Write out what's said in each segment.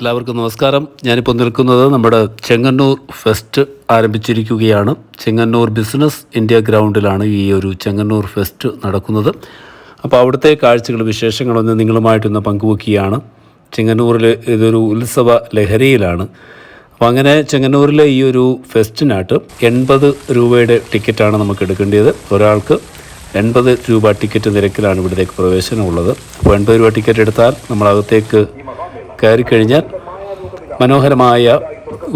എല്ലാവർക്കും നമസ്കാരം. ഞാനിപ്പോൾ നിൽക്കുന്നത് നമ്മുടെ ചെങ്ങന്നൂർ ഫെസ്റ്റ് ആരംഭിച്ചിരിക്കുകയാണ്. ചെങ്ങന്നൂർ ബിസിനസ് ഇന്ത്യ ഗ്രൗണ്ടിലാണ് ഈ ഒരു ചെങ്ങന്നൂർ ഫെസ്റ്റ് നടക്കുന്നത്. അപ്പോൾ അവിടുത്തെ കാഴ്ചകൾ വിശേഷങ്ങളൊന്ന് നിങ്ങളുമായിട്ടൊന്ന് പങ്കുവെക്കുകയാണ്. ചെങ്ങന്നൂരിൽ ഇതൊരു ഉത്സവ ലഹരിയിലാണ്. അപ്പോൾ അങ്ങനെ ചെങ്ങന്നൂരിലെ ഈ ഒരു ഫെസ്റ്റിനായിട്ട് എൺപത് രൂപയുടെ ടിക്കറ്റാണ് നമുക്ക് എടുക്കേണ്ടത് ഒരാൾക്ക് എൺപത് രൂപ ടിക്കറ്റ് നിരക്കിലാണ് ഇവിടത്തേക്ക് പ്രവേശനമുള്ളത്. അപ്പോൾ എൺപത് രൂപ ടിക്കറ്റ് എടുത്താൽ നമ്മളകത്തേക്ക് കയറി കഴിഞ്ഞാൽ മനോഹരമായ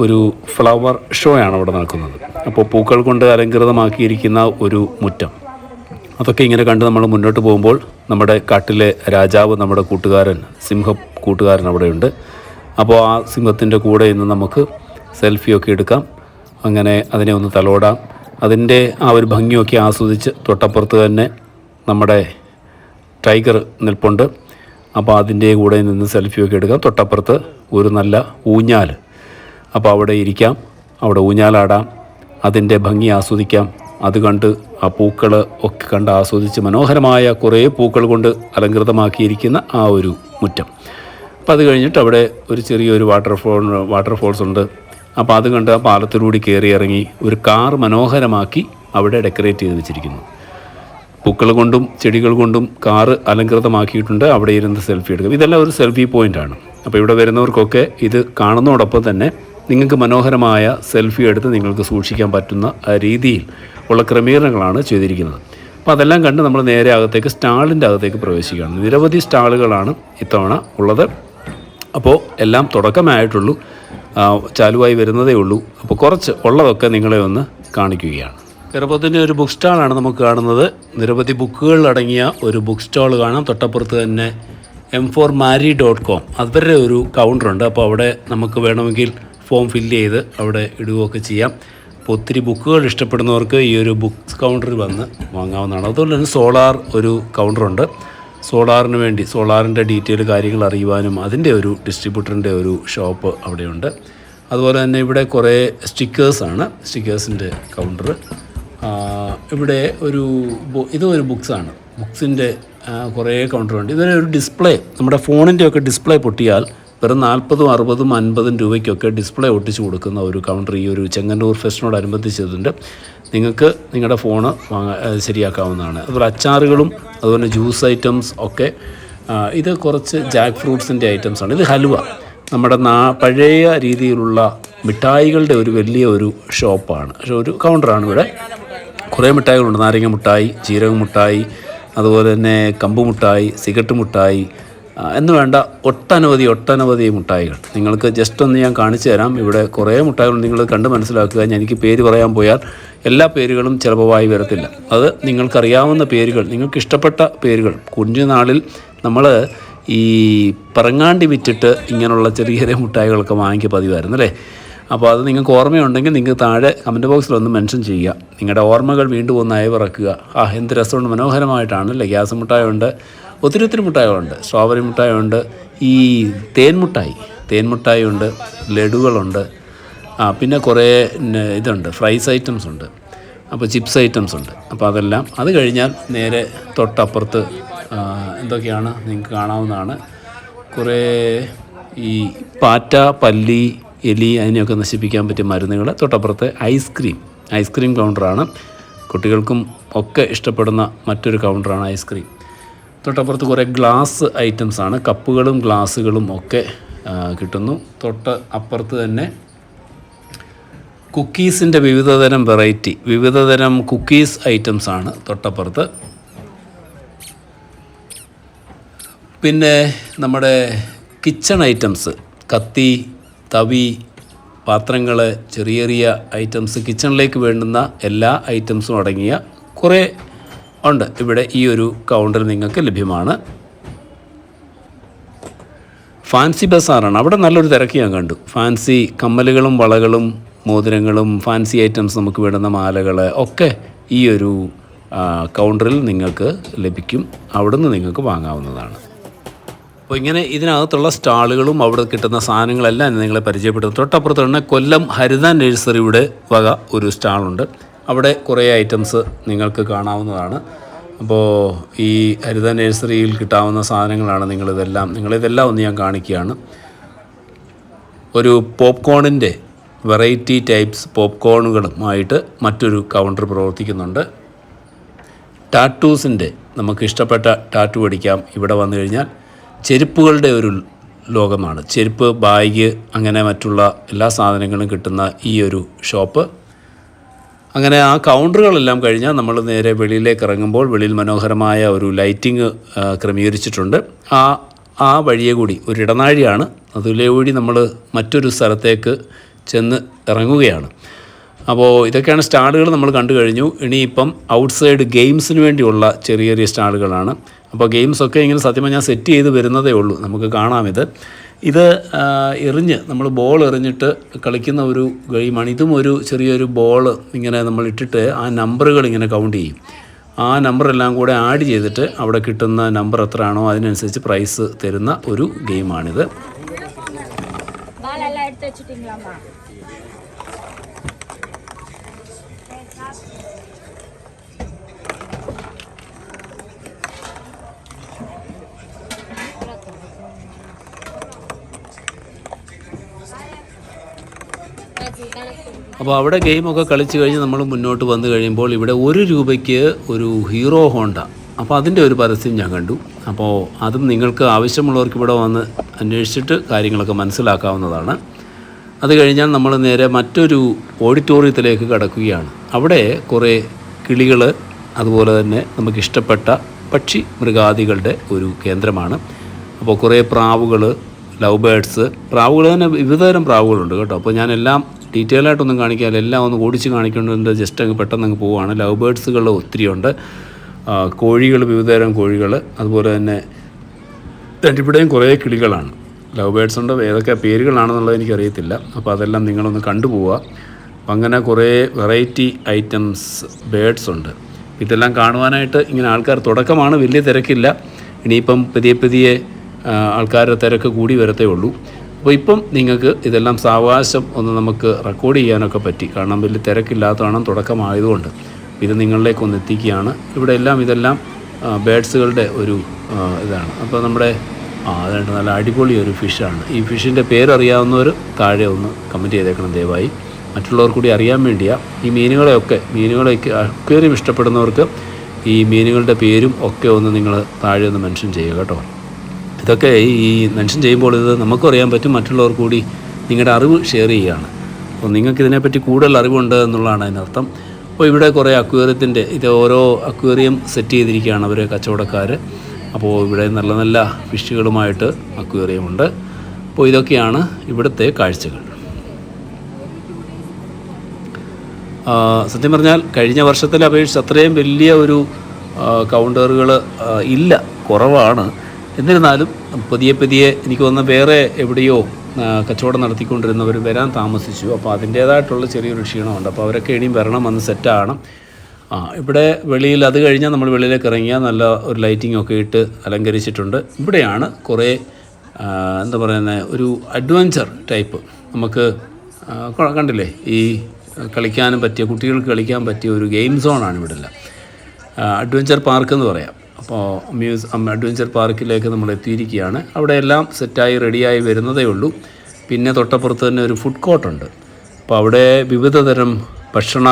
ഒരു ഫ്ലവർ ഷോ ആണ് അവിടെ നടക്കുന്നത്. അപ്പോൾ പൂക്കൾ കൊണ്ട് അലങ്കൃതമാക്കിയിരിക്കുന്ന ഒരു മുറ്റം. അതൊക്കെ ഇങ്ങനെ കണ്ട് നമ്മൾ മുന്നോട്ട് പോകുമ്പോൾ നമ്മുടെ കാട്ടിലെ രാജാവ് നമ്മുടെ കൂട്ടുകാരൻ സിംഹ കൂട്ടുകാരൻ അവിടെയുണ്ട്. അപ്പോൾ ആ സിംഹത്തിന്റെ കൂടെ ഇന്ന് നമുക്ക് സെൽഫിയൊക്കെ എടുക്കാം. അങ്ങനെ അതിനെ ഒന്ന് തലോടാം. അതിന്റെ ആ ഒരു ഭംഗിയൊക്കെ ആസ്വദിച്ച് തൊട്ടപ്പുറത്ത് തന്നെ നമ്മുടെ ടൈഗർ നിൽപ്പുണ്ട്. അപ്പോൾ അതിന്റെ കൂടെ നിന്ന് സെൽഫിയൊക്കെ എടുക്കാം. തൊട്ടപ്പുറത്ത് ഒരു നല്ല ഊഞ്ഞാൽ. അപ്പോൾ അവിടെ ഇരിക്കാം. അവിടെ ഊഞ്ഞാലാടാം. അതിന്റെ ഭംഗി ആസ്വദിക്കാം. അത് കണ്ട് ആ പൂക്കൾ ഒക്കെ കണ്ട് ആസ്വദിച്ച് മനോഹരമായ കുറേ പൂക്കൾ കൊണ്ട് അലങ്കൃതമാക്കിയിരിക്കുന്ന ആ ഒരു മുറ്റം. അപ്പോൾ അത് കഴിഞ്ഞിട്ട് അവിടെ ഒരു ചെറിയൊരു വാട്ടർഫോൾ വാട്ടർഫോൾസ് ഉണ്ട്. അപ്പോൾ അത് കണ്ട് ആ പാലത്തിലൂടെ കയറി ഇറങ്ങി ഒരു കാർ മനോഹരമാക്കി അവിടെ ഡെക്കറേറ്റ് ചെയ്ത് വെച്ചിരിക്കുന്നു. പൂക്കൾ കൊണ്ടും ചെടികൾ കൊണ്ടും കാറ് അലങ്കൃതമാക്കിയിട്ടുണ്ട്. അവിടെ ഇരുന്ന് സെൽഫി എടുക്കും. ഇതെല്ലാം ഒരു സെൽഫി പോയിന്റ് ആണ്. അപ്പോൾ ഇവിടെ വരുന്നവർക്കൊക്കെ ഇത് കാണുന്നതോടൊപ്പം തന്നെ നിങ്ങൾക്ക് മനോഹരമായ സെൽഫി എടുത്ത് നിങ്ങൾക്ക് സൂക്ഷിക്കാൻ പറ്റുന്ന രീതിയിൽ ഉള്ള ക്രമീകരണങ്ങളാണ് ചെയ്തിരിക്കുന്നത്. അപ്പോൾ അതെല്ലാം കണ്ട് നമ്മൾ നേരെ അകത്തേക്ക് സ്റ്റാളിന്റെ അകത്തേക്ക് പ്രവേശിക്കുകയാണ്. നിരവധി സ്റ്റാളുകളാണ് ഇത്തവണ ഉള്ളത്. അപ്പോൾ എല്ലാം തുടക്കമായിട്ടുള്ളൂ. ചാലുവായി വരുന്നതേ ഉള്ളൂ. അപ്പോൾ കുറച്ച് ഉള്ളതൊക്കെ നിങ്ങളെ ഒന്ന് കാണിക്കുകയാണ്. കേരളത്തിന്റെ ഒരു ബുക്ക് സ്റ്റാളാണ് നമുക്ക് കാണുന്നത്. നിരവധി ബുക്കുകൾ അടങ്ങിയ ഒരു ബുക്ക് സ്റ്റാൾ കാണാം. തൊട്ടപ്പുറത്ത് തന്നെ M four marry dot com അവരുടെ ഒരു കൗണ്ടറുണ്ട് അപ്പോൾ അവിടെ നമുക്ക് വേണമെങ്കിൽ ഫോം ഫില്ല് ചെയ്ത് അവിടെ ഇടുകയൊക്കെ ചെയ്യാം. അപ്പോൾ ഒത്തിരി ബുക്കുകൾ ഇഷ്ടപ്പെടുന്നവർക്ക് ഈ ഒരു ബുക്സ് കൗണ്ടറിൽ വന്ന് വാങ്ങാവുന്നതാണ്. അതുപോലെ തന്നെ സോളാർ ഒരു കൗണ്ടറുണ്ട് സോളാറിന് വേണ്ടി സോളാറിന്റെ ഡീറ്റെയിൽ കാര്യങ്ങൾ അറിയുവാനും അതിന്റെ ഒരു ഡിസ്ട്രിബ്യൂട്ടറിന്റെ ഒരു ഷോപ്പ് അവിടെയുണ്ട്. അതുപോലെ തന്നെ ഇവിടെ കുറേ സ്റ്റിക്കേഴ്സാണ് സ്റ്റിക്കേഴ്സിന്റെ കൗണ്ടർ ഇവിടെ ഒരു ഇത് ഒരു ബുക്സാണ്. ബുക്സിന്റെ കുറേ കൗണ്ടറുണ്ട് ഇതൊരു ഒരു ഡിസ്പ്ലേ നമ്മുടെ ഫോണിന്റെ ഒക്കെ ഡിസ്പ്ലേ പൊട്ടിയാൽ വെറും നാൽപ്പതും അറുപതും അൻപതും രൂപയ്ക്കൊക്കെ ഡിസ്പ്ലേ ഒട്ടിച്ച് കൊടുക്കുന്ന ഒരു കൗണ്ടർ ഈ ഒരു ചെങ്ങന്നൂർ ഫെസ്റ്റിനോടനുബന്ധിച്ചതുണ്ട് നിങ്ങൾക്ക് നിങ്ങളുടെ ഫോണ് വാങ്ങാ ശരിയാക്കാവുന്നതാണ്. അതുപോലെ അച്ചാറുകളും അതുപോലെ ജ്യൂസ് ഐറ്റംസ് ഒക്കെ ഇത് കുറച്ച് ജാക്ക് ഫ്രൂട്ട്സിന്റെ ഐറ്റംസാണ് ഇത് ഹലുവ. നമ്മുടെ നാ പഴയ രീതിയിലുള്ള മിഠായികളുടെ ഒരു വലിയ ഒരു ഷോപ്പാണ് ഒരു കൗണ്ടറാണ് ഇവിടെ. കുറേ മിഠായികളുണ്ട്. നാരങ്ങ മിഠായി ജീരക മിഠായി അതുപോലെ തന്നെ കമ്പ് മിഠായി സിഗരറ്റ് മിഠായി എന്ന് വേണ്ട ഒട്ടനവധി ഒട്ടനവധി മിഠായികൾ. നിങ്ങൾക്ക് ജസ്റ്റ് ഒന്ന് ഞാൻ കാണിച്ചു തരാം. ഇവിടെ കുറേ മിഠായികൾ നിങ്ങൾ കണ്ട് മനസ്സിലാക്കുക. ഞാൻ എനിക്ക് പേര് പറയാൻ പോയാൽ എല്ലാ പേരുകളും ചിലപ്പോൾ വായി വരത്തില്ല. അത് നിങ്ങൾക്കറിയാവുന്ന പേരുകൾ നിങ്ങൾക്ക് ഇഷ്ടപ്പെട്ട പേരുകൾ. കുഞ്ഞുനാളിൽ നമ്മൾ ഈ പറങ്ങാണ്ടി വിറ്റിട്ട് ഇങ്ങനെയുള്ള ചെറിയ ചെറിയ മിഠായികളൊക്കെ വാങ്ങിക്കുക പതിവായിരുന്നു അല്ലേ? അപ്പോൾ അത് നിങ്ങൾക്ക് ഓർമ്മയുണ്ടെങ്കിൽ നിങ്ങൾക്ക് താഴെ കമന്റ് ബോക്സിൽ ഒന്ന് മെൻഷൻ ചെയ്യുക. നിങ്ങളുടെ ഓർമ്മകൾ വീണ്ടും ഒന്ന് അയവിറക്കുക. ആ എന്ത് രസമുണ്ട്. മനോഹരമായിട്ടാണ് അല്ലേ ഗ്യാസ് മിഠായുണ്ട് ഒത്തിരി ഒത്തിരി മുട്ടായുണ്ട് സ്ട്രോബെറി മുട്ടായുണ്ട് ഈ തേൻ ഈ തേൻ തേൻമുട്ടായി ഉണ്ട് ലഡുകളുണ്ട്. ആ പിന്നെ കുറേ ഇതുണ്ട്. ഫ്രൈസ് ഐറ്റംസ് ഉണ്ട്. അപ്പോൾ ചിപ്സ് ഐറ്റംസ് ഉണ്ട്. അപ്പോൾ അതെല്ലാം. അത് കഴിഞ്ഞാൽ നേരെ തൊട്ടപ്പുറത്ത് എന്തൊക്കെയാണ് നിങ്ങൾക്ക് കാണാവുന്നതാണ്. കുറേ ഈ പാറ്റ പല്ലി എലി അതിനെയൊക്കെ നശിപ്പിക്കാൻ പറ്റിയ മരുന്നുകൾ. തൊട്ടപ്പുറത്ത് ഐസ്ക്രീം ഐസ്ക്രീം കൗണ്ടറാണ്. കുട്ടികൾക്കും ഒക്കെ ഇഷ്ടപ്പെടുന്ന മറ്റൊരു കൗണ്ടറാണ് ഐസ്ക്രീം തൊട്ടപ്പുറത്ത് കുറേ ഗ്ലാസ് ഐറ്റംസ് ആണ്. കപ്പുകളും ഗ്ലാസ്സുകളും ഒക്കെ കിട്ടുന്നു. തൊട്ട് അപ്പുറത്ത് തന്നെ കുക്കീസിന്റെ വിവിധതരം വെറൈറ്റി വിവിധതരം കുക്കീസ് ഐറ്റംസ് ആണ് തൊട്ടപ്പുറത്ത്. പിന്നെ നമ്മുടെ കിച്ചൺ ഐറ്റംസ് കത്തി തവി പാത്രങ്ങൾ ചെറിയ ചെറിയ ഐറ്റംസ് കിച്ചണിലേക്ക് വേണ്ടുന്ന എല്ലാ ഐറ്റംസും അടങ്ങിയ കുറേ ഉണ്ട്. ഇവിടെ ഈ ഒരു കൗണ്ടർ നിങ്ങൾക്ക് ലഭ്യമാണ്. ഫാൻസി ബസാറാണ്. അവിടെ നല്ലൊരു തിരക്ക് ഞാൻ കണ്ടു. ഫാൻസി കമ്മലുകളും വളകളും മോതിരങ്ങളും ഫാൻസി ഐറ്റംസ് നമുക്ക് വേണ്ടുന്ന മാലകൾ ഒക്കെ ഈ ഒരു കൗണ്ടറിൽ നിങ്ങൾക്ക് ലഭിക്കും. അവിടുന്ന് നിങ്ങൾക്ക് വാങ്ങാവുന്നതാണ്. അപ്പോൾ ഇങ്ങനെ ഇതിനകത്തുള്ള സ്റ്റാളുകളും അവിടെ കിട്ടുന്ന സാധനങ്ങളെല്ലാം നിങ്ങളെ പരിചയപ്പെടുത്തും. തൊട്ടപ്പുറത്ത് തന്നെ കൊല്ലം ഹരിത നഴ്സറിയുടെ വക ഒരു സ്റ്റാളുണ്ട്. അവിടെ കുറേ ഐറ്റംസ് നിങ്ങൾക്ക് കാണാവുന്നതാണ്. അപ്പോൾ ഈ ഹരിത നഴ്സറിയിൽ കിട്ടാവുന്ന സാധനങ്ങളാണ് നിങ്ങളിതെല്ലാം. നിങ്ങളിതെല്ലാം ഒന്ന് ഞാൻ കാണിക്കുകയാണ്. ഒരു പോപ്കോണിന്റെ വെറൈറ്റി ടൈപ്സ് പോപ്കോണുകളുമായിട്ട് മറ്റൊരു കൗണ്ടർ പ്രവർത്തിക്കുന്നുണ്ട്. ടാറ്റൂസിന്റെ നമുക്ക് ഇഷ്ടപ്പെട്ട ടാറ്റു അടിക്കാം. ഇവിടെ വന്നു കഴിഞ്ഞാൽ ചെരുപ്പുകളുടെ ഒരു ലോകമാണ്. ചെരുപ്പ് ബാഗ് അങ്ങനെ മറ്റുള്ള എല്ലാ സാധനങ്ങളും കിട്ടുന്ന ഈ ഒരു ഷോപ്പ്. അങ്ങനെ ആ കൗണ്ടറുകളെല്ലാം കഴിഞ്ഞാൽ നമ്മൾ നേരെ വെളിയിലേക്ക് ഇറങ്ങുമ്പോൾ വെളിയിൽ മനോഹരമായ ഒരു ലൈറ്റിംഗ് ക്രമീകരിച്ചിട്ടുണ്ട്. ആ ആ വഴിയെ കൂടി ഒരു ഇടനാഴിയാണ്. അതിലെ കൂടി നമ്മൾ മറ്റൊരു സ്ഥലത്തേക്ക് ചെന്ന് ഇറങ്ങുകയാണ്. അപ്പോൾ ഇതൊക്കെയാണ് സ്റ്റാളുകൾ നമ്മൾ കണ്ടു കഴിഞ്ഞു. ഇനിയിപ്പം ഔട്ട്സൈഡ് ഗെയിംസിന് വേണ്ടിയുള്ള ചെറിയ ചെറിയ സ്റ്റാളുകളാണ്. അപ്പോൾ ഗെയിംസൊക്കെ ഇങ്ങനെ സത്യം ഞാൻ സെറ്റ് ചെയ്ത് വരുന്നതേ ഉള്ളൂ. നമുക്ക് കാണാം ഇത്. ഇത് എറിഞ്ഞ് നമ്മൾ ബോൾ എറിഞ്ഞിട്ട് കളിക്കുന്ന ഒരു ഗെയിമാണ്. ഇതും ഒരു ചെറിയൊരു ബോൾ ഇങ്ങനെ നമ്മൾ ഇട്ടിട്ട് ആ നമ്പറുകൾ ഇങ്ങനെ കൗണ്ട് ചെയ്യും. ആ നമ്പറെല്ലാം കൂടെ ആഡ് ചെയ്തിട്ട് അവിടെ കിട്ടുന്ന നമ്പർ എത്രയാണോ അതിനനുസരിച്ച് പ്രൈസ് തരുന്ന ഒരു ഗെയിമാണിത്. അപ്പോൾ അവിടെ ഗെയിമൊക്കെ കളിച്ച് കഴിഞ്ഞ് നമ്മൾ മുന്നോട്ട് വന്നു കഴിയുമ്പോൾ ഇവിടെ ഒരു രൂപയ്ക്ക് ഒരു ഹീറോ ഹോണ്ട. അപ്പോൾ അതിന്റെ ഒരു പരസ്യം ഞാൻ കണ്ടു. അപ്പോൾ അതും നിങ്ങൾക്ക് ആവശ്യമുള്ളവർക്ക് ഇവിടെ വന്ന് അന്വേഷിച്ചിട്ട് കാര്യങ്ങളൊക്കെ മനസ്സിലാക്കാവുന്നതാണ്. അത് കഴിഞ്ഞാൽ നമ്മൾ നേരെ മറ്റൊരു ഓഡിറ്റോറിയത്തിലേക്ക് കടക്കുകയാണ്. അവിടെ കുറേ കിളികൾ അതുപോലെ തന്നെ നമുക്കിഷ്ടപ്പെട്ട പക്ഷി മൃഗാദികളുടെ ഒരു കേന്ദ്രമാണ്. അപ്പോൾ കുറേ പ്രാവുകൾ ലവ് ബേഡ്സ് പ്രാവുകൾ തന്നെ വിവിധതരം പ്രാവുകളുണ്ട് കേട്ടോ. അപ്പോൾ ഞാൻ എല്ലാം ഡീറ്റെയിൽ ആയിട്ടൊന്നും കാണിക്കാതെ എല്ലാം ഒന്ന് ഓടിച്ച് കാണിക്കേണ്ടതുണ്ട്. ജസ്റ്റ് അങ്ങ് പെട്ടെന്ന് അങ്ങ് പോവുകയാണ് ലവ് ബേഡ്സുകൾ ഒത്തിരിയുണ്ട് കോഴികൾ വിവിധതരം കോഴികൾ അതുപോലെ തന്നെ ഇവിടെയും കുറേ കിളികളാണ്. ലവ് ബേഡ്സ് ഉണ്ട്. ഏതൊക്കെ പേരുകളാണെന്നുള്ളത് എനിക്കറിയത്തില്ല. അപ്പോൾ അതെല്ലാം നിങ്ങളൊന്ന് കണ്ടുപോവുക അപ്പം അങ്ങനെ കുറേ വെറൈറ്റി ഐറ്റംസ് ബേഡ്സ് ഉണ്ട്. ഇതെല്ലാം കാണുവാനായിട്ട് ഇങ്ങനെ ആൾക്കാർ തുടക്കമാണ്. വലിയ തിരക്കില്ല. ഇനിയിപ്പം പതിയെ പതിയെ ആൾക്കാരുടെ തിരക്ക് കൂടി വരത്തേ ഉള്ളൂ. അപ്പോൾ ഇപ്പം നിങ്ങൾക്ക് ഇതെല്ലാം സാവകാശം ഒന്ന് നമുക്ക് റെക്കോർഡ് ചെയ്യാനൊക്കെ പറ്റി. കാരണം വലിയ തിരക്കില്ലാത്തതാണ് തുടക്കമായതുകൊണ്ട് ഇത് നിങ്ങളിലേക്ക് ഒന്ന് എത്തിക്കുകയാണ്. ഇവിടെ എല്ലാം ഇതെല്ലാം ബേഡ്സുകളുടെ ഒരു ഇതാണ്. അപ്പോൾ നമ്മുടെ ആ നല്ല അടിപൊളി ഒരു ഫിഷാണ് ഈ ഫിഷിന്റെ പേരറിയാവുന്നവർ താഴെ ഒന്ന് കമന്റ് ചെയ്തേക്കണം ദയവായി. മറ്റുള്ളവർ കൂടി അറിയാൻ വേണ്ടിയാണ് ഈ മീനുകളെയൊക്കെ മീനുകളെയൊക്കെ അക്വേറിയം ഇഷ്ടപ്പെടുന്നവർക്ക് ഈ മീനുകളുടെ പേരും ഒക്കെ ഒന്ന് നിങ്ങൾ താഴെ ഒന്ന് മെൻഷൻ ചെയ്യുക കേട്ടോ. ഇതൊക്കെ ഈ മെൻഷൻ ചെയ്യുമ്പോൾ ഇത് നമുക്കും അറിയാൻ പറ്റും. മറ്റുള്ളവർ കൂടി നിങ്ങളുടെ അറിവ് ഷെയർ ചെയ്യുകയാണ്. അപ്പോൾ നിങ്ങൾക്ക് ഇതിനെപ്പറ്റി കൂടുതൽ അറിവുണ്ട് എന്നുള്ളതാണ് അതിനർത്ഥം. അപ്പോൾ ഇവിടെ കുറേ അക്വേറിയത്തിന്റെ ഇത് ഓരോ അക്വേറിയം സെറ്റ് ചെയ്തിരിക്കുകയാണ് അവർ കച്ചവടക്കാർ. അപ്പോൾ ഇവിടെ നല്ല നല്ല ഫിഷുകളുമായിട്ട് അക്വേറിയം ഉണ്ട് അപ്പോൾ ഇതൊക്കെയാണ് ഇവിടുത്തെ കാഴ്ചകൾ. സത്യം പറഞ്ഞാൽ കഴിഞ്ഞ വർഷത്തിലെ അപേക്ഷിച്ച് അത്രയും വലിയ ഒരു കൗണ്ടറുകൾ ഇല്ല. കുറവാണ്. എന്നിരുന്നാലും പതിയെ പതിയെ എനിക്ക് തോന്നുന്ന വേറെ എവിടെയോ കച്ചവടം നടത്തിക്കൊണ്ടിരുന്നവർ വരാൻ താമസിച്ചു. അപ്പോൾ അതിന്റേതായിട്ടുള്ള ചെറിയൊരു ക്ഷീണമുണ്ട്. അപ്പോൾ അവരൊക്കെ ഇനിയും വരണം വന്ന് സെറ്റാകണം ആ ഇവിടെ വെളിയിൽ അത് കഴിഞ്ഞാൽ നമ്മൾ വെളിയിലേക്ക് ഇറങ്ങിയാൽ നല്ല ഒരു ലൈറ്റിംഗ് ഒക്കെ ഇട്ട് അലങ്കരിച്ചിട്ടുണ്ട്. ഇവിടെയാണ് കുറേ എന്താ പറയുന്നത് ഒരു അഡ്വഞ്ചർ ടൈപ്പ് നമുക്ക് കണ്ടില്ലേ ഈ കളിക്കാനും പറ്റിയ കുട്ടികൾക്ക് കളിക്കാൻ പറ്റിയ ഒരു ഗെയിം സോണാണ് ഇവിടെ അഡ്വഞ്ചർ പാർക്ക് എന്ന് പറയാം. അപ്പോൾ മ്യൂസ് അഡ്വഞ്ചർ പാർക്കിലേക്ക് നമ്മൾ എത്തിയിരിക്കുകയാണ്. അവിടെ എല്ലാം സെറ്റായി റെഡിയായി വരുന്നതേ ഉള്ളൂ. പിന്നെ തൊട്ടപ്പുറത്ത് തന്നെ ഒരു ഫുഡ് കോർട്ടുണ്ട് അപ്പോൾ അവിടെ വിവിധ തരം ഭക്ഷണ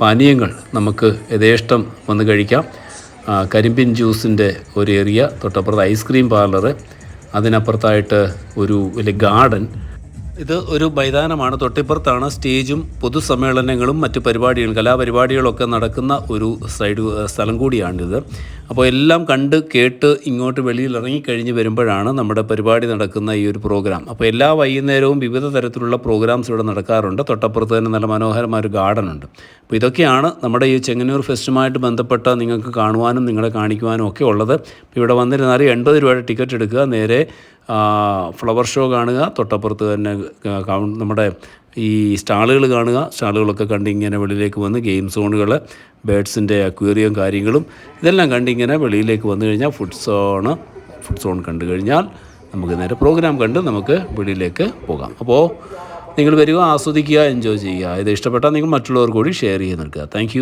പാനീയങ്ങൾ നമുക്ക് യഥേഷ്ടം വന്ന് കഴിക്കാം. കരിമ്പിൻ ജ്യൂസിന്റെ ഒരു ഏരിയ തൊട്ടപ്പുറത്ത് ഐസ്ക്രീം പാർലർ അതിനപ്പുറത്തായിട്ട് ഒരു വലിയ ഗാർഡൻ ഇത് ഒരു മൈതാനമാണ്. തൊട്ടിപ്പുറത്താണ് സ്റ്റേജും പൊതുസമ്മേളനങ്ങളും മറ്റ് പരിപാടികളും കലാപരിപാടികളൊക്കെ നടക്കുന്ന ഒരു സൈഡ് സ്ഥലം കൂടിയാണിത്. അപ്പോൾ എല്ലാം കണ്ട് കേട്ട് ഇങ്ങോട്ട് വെളിയിൽ ഇറങ്ങിക്കഴിഞ്ഞ് വരുമ്പോഴാണ് നമ്മുടെ പരിപാടി നടക്കുന്ന ഈ ഒരു പ്രോഗ്രാം. അപ്പോൾ എല്ലാ വൈകുന്നേരവും വിവിധ തരത്തിലുള്ള പ്രോഗ്രാംസ് ഇവിടെ നടക്കാറുണ്ട്. തൊട്ടപ്പുറത്ത് തന്നെ നല്ല മനോഹരമായ ഒരു ഗാർഡൻ ഉണ്ട്. അപ്പോൾ ഇതൊക്കെയാണ് നമ്മുടെ ഈ ചെങ്ങന്നൂർ ഫെസ്റ്റുമായിട്ട് ബന്ധപ്പെട്ട നിങ്ങൾക്ക് കാണുവാനും നിങ്ങളെ കാണിക്കുവാനും ഒക്കെ ഉള്ളത്. ഇവിടെ വന്നിരുന്നാൽ എൺപത് രൂപയുടെ ടിക്കറ്റ് എടുക്കുക. നേരെ ഫ്ലവർ ഷോ കാണുക തൊട്ടപ്പുറത്ത് തന്നെ നമ്മുടെ ഈ സ്റ്റാളുകൾ കാണുക. സ്റ്റാളുകളൊക്കെ കണ്ട് ഇങ്ങനെ വെളിയിലേക്ക് വന്ന് ഗെയിം സോണുകൾ ബേഡ്സിന്റെ അക്വേറിയം കാര്യങ്ങളും ഇതെല്ലാം കണ്ടിങ്ങനെ വെളിയിലേക്ക് വന്നു കഴിഞ്ഞാൽ ഫുഡ് സോണ് ഫുഡ് സോൺ കണ്ടു കഴിഞ്ഞാൽ നമുക്ക് നേരെ പ്രോഗ്രാം കണ്ട് നമുക്ക് വെളിയിലേക്ക് പോകാം. അപ്പോൾ നിങ്ങൾ വരിക ആസ്വദിക്കുക എൻജോയ് ചെയ്യുക. ഇത് ഇഷ്ടപ്പെട്ടാൽ നിങ്ങൾ മറ്റുള്ളവർ കൂടി ഷെയർ ചെയ്ത് നിൽക്കുക താങ്ക്